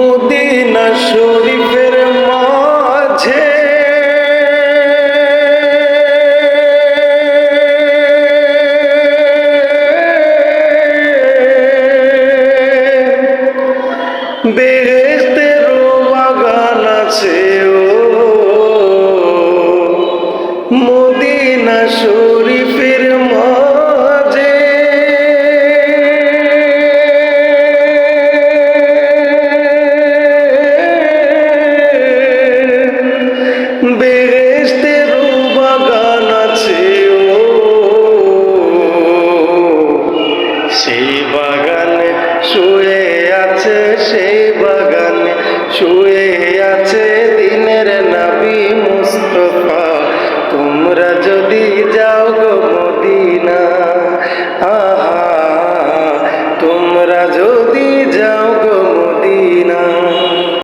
Medina শরীফের মাঝে। বেহেস্তের বাগান আছে ও। মদিনা শরীফ সেই বাগানে, শুয়ে আছে সেই বাগানে, শুয়ে আছে দিনের নাবি মুস্তফা। তোমরা যদি যাও গো মদিনা আহ